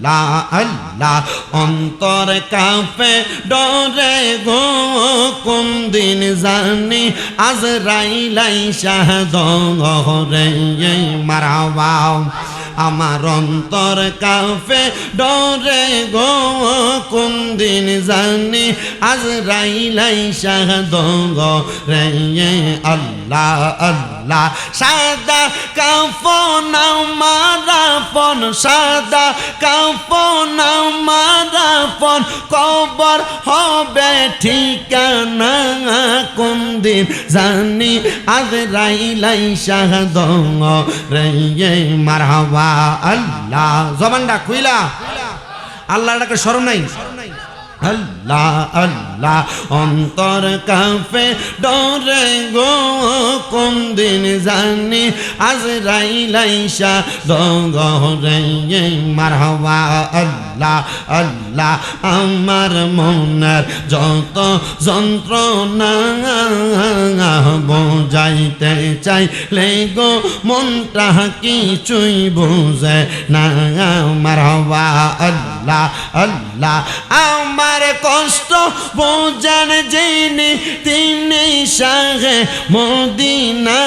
আল্লাহ আল্লাহ। অন্তর কাঁপে ডরে গো, কোন দিন জানি আজ রাইলাই শাহদ রে মারাবাও আমার অন্তর কাফে ডরে গো, কোন দিন জানি আজ রাইলাই শাহদ রে আল্লাহ আল্লাহ। সাদা কাফন মারাপন সাদা কাফন মারাপন কবর হবে ঠিকানা কোন দিন জানি? আজ রাইলাই শাহদ রে মারহাবা আল্লাহ। জবানটা খুইলা। আল্লাহটাকে স্মরণ নাই। আল্লাহ। আল্লাহ আল্লাহ, অন্তর কাফে ডরে গো, কোন দিন জানি আজ রাইলাইসা দগরে মারহাবা, আল্লাহ আল্লাহ, আমার মনের যত যন্ত্রণা বোঝাইতে চাইলে গো, মনটা কিছুই বোঝে না, মারহাবা, আল্লাহ আল্লাহ, আমার কষ্ট বোঝার জেনে তিনি সাহে মদিনা,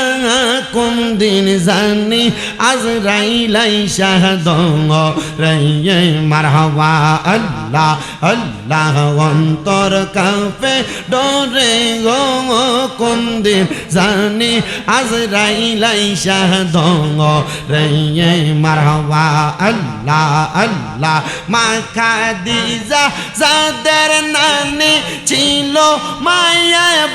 কোন দিন জানি? আজ রাইলাই শাহ দঙ্গ রাইয়ে মারহাবা আল্লাহ। আল্লাহ অন্তর কাফে ডরে গো কোন দিন জানি আজ রাইলাই শাহ দঙ্গ রে মারহাবা। আল্লাহ আল্লাহ, মাখা দিজা যাদের নানি ছিল মায়ায়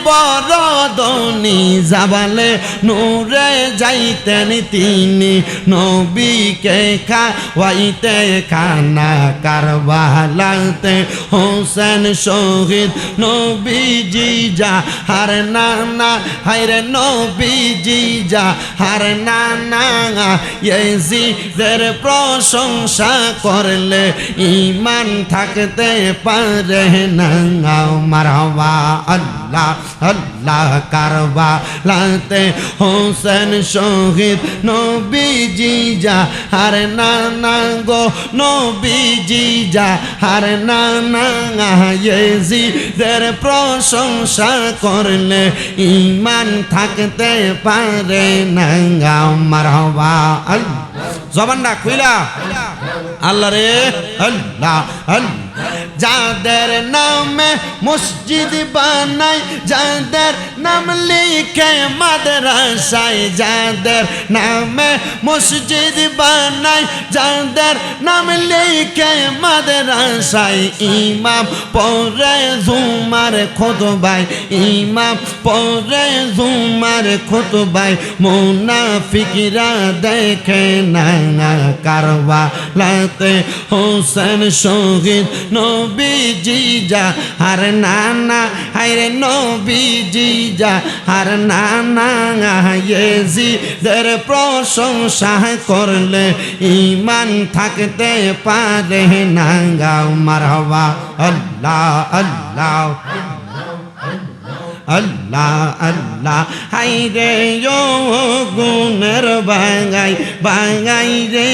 বড় ধনী যাবালে নূরে যাইতেন তিনি। নবীকে খাওয়াইতে খানা কারবালাতে হোসেন শহীদ নবীজি যা হার নানা, হায়রে নবীজি যা হার নানা ইয়েজিদের প্রশংসা করলে ইমান থাকতে পারে না। মারহাবা আল্লাহ। আল্লাহ কারবা লাতে হোসেন শহীদ নবীজি যা, হার নানা গো নবীজি যা, হার নানা ইয়েজিদের প্রশংসা করলে ইমান থাকতে পারে না মারহাবা, আল্লাহ। জবানটা খুইলা। আল্লাহ রে আল্লাহ যাদের নামে মসজিদ বানাই, যাদের নাম লিখে মাদ্রাসায়, যাদের নামে মসজিদ বানাই, যাদের নাম লিখে মাদ্রাসায়, ইমাম পরে জুমার খোদবাই ইমাম পরে জুমার খোদবাই মুনাফিকরা দেখে না। কারবা লাতে হোসেন শহীদ নবীজি যা হার নানা, হায়রে নবীজি যা হার নানা ইয়েজিদের প্রশংসা করলে ইমান থাকতে পারে না গাও মারহাবা, আল্লাহ আল্লাহ। আল্লাহ আল্লাহ। হাই রে গুণের বাঙাই বাঙাই রে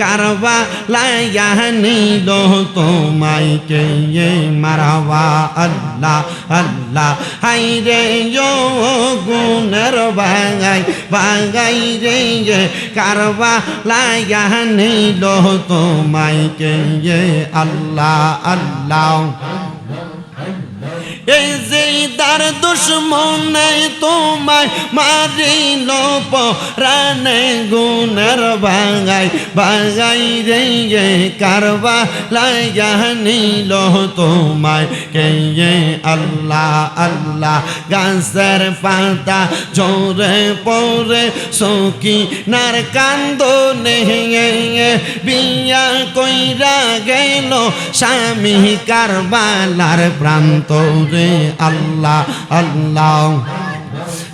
কারবা লাইয়া নিল তোমায় কে মারাবা আল্লাহ আল্লাহ। হাই রে গুণের বাঙাই বাঙাই রে কারবা লাইয়া নিল তোমায় কে আল্লাহ আল্লাহ। এই যে তার দুশ্মনে তোমায় মারিল প্রাণে গুণের বাঙাই বাঙাই রে কারবা লাইয়া নিল তোমায়। কে আল্লাহ আল্লাহ গাছের পাতা জোরে পরে সখী নার কান্দ বিয়া কইরা গেল স্বামী কারবালার প্রান্ত রে আল্লাহ আল্লাহ।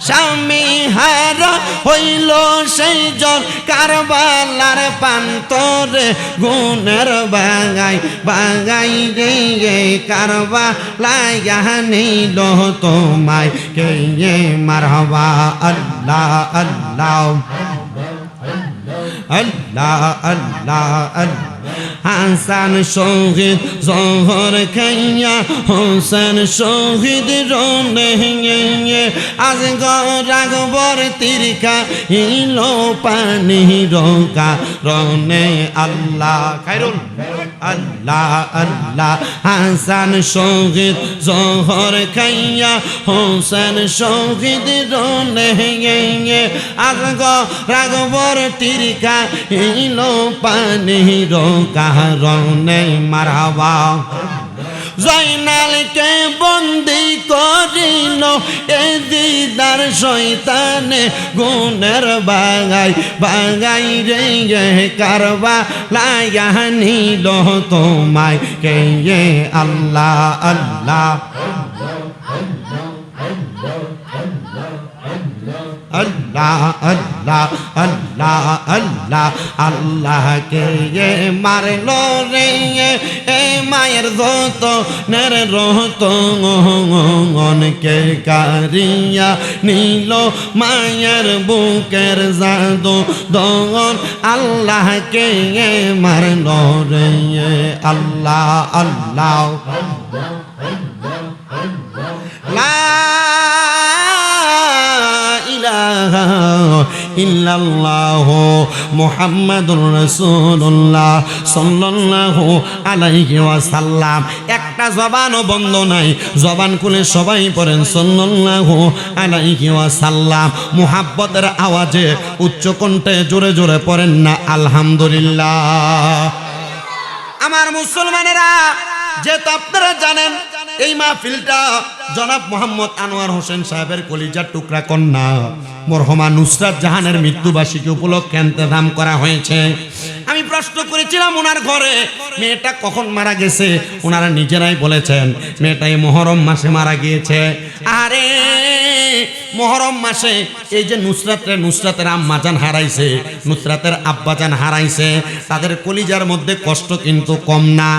স্বামী হারা হইল সেই জন কারবালার পান্তরে গুণের বাগাই বাগাই গে কারবা লাইয়া নিল তোমায়। কে মারহবা, আল্লাহ আল্লাহ। আল্লাহ আল্লাহ হাসান শহীদ, জহর খাইয়া, হোসেন শহীদ রনে আজ রাগবর তিরকা, ইলো পানি রোকা রনে আল্লাহ। খাইরুল আল্লাহ আল্লাহ, হাসান শহীদ, জহর খাইয়া হোসেন শহীদ, রনে আজ রাগবর তিরিকা ইলো পানি রোকা রনে মারাবা জয়নালকে বন্দি করিল। এ দিদার শৈতানে গুণের বাগাই বাগাই রে কারবা লাইয়া নিল তোমায়। কে আল্লাহ আল্লাহ। আল্লাহ আল্লাহ আল্লাহ আল্লাহ। আল্লাহ কে এ মারলো রে, এ মায়ের দত নের রহত অনকে কারিয়া নীল মায়ের বুকের জাদু দন আল্লাহ কে এ মারলো রে আল্লাহ আল্লাহ। লা ইল্লাল্লাহ মুহাম্মাদুর রাসূলুল্লাহ সাল্লাল্লাহু আলাইহি ওয়াসাল্লাম। একটা জবানও বন্ধ নাই। জবান খুলে সবাই পড়েন সাল্লাল্লাহু আলাইহি ওয়াসাল্লাম। মুহাব্বতের আওয়াজে উচ্চ কণ্ঠে জোরে জোরে পড়েন না, আলহামদুলিল্লাহ। আমার মুসলমানেরা, যেহেতু আপনারা জানেন এই মাহফিলটা জনাব মোহাম্মদ আনোয়ার হোসেন সাহেবের কলিজার টুকরা কন্যা। মরহমা নুসরাত জাহানের মৃত্যুবার্ষিকী উপলক্ষে ইন্তজাম করা হয়েছে। আমি প্রশ্ন করেছিলাম ওনার ঘরে, মেয়েটা কখন মারা গেছে? ওনারা নিজেরাই বলেছেন, মেয়েটা এই মহরম মাসে মারা গিয়েছে। আরে মহরম মাসে এই যে নুসরাতের নুসরাতের আম্মাজান হারাইছে, নুসরাতের আব্বাজান হারাইছে, তাদের কলিজার মধ্যে কষ্ট কিন্তু কম না।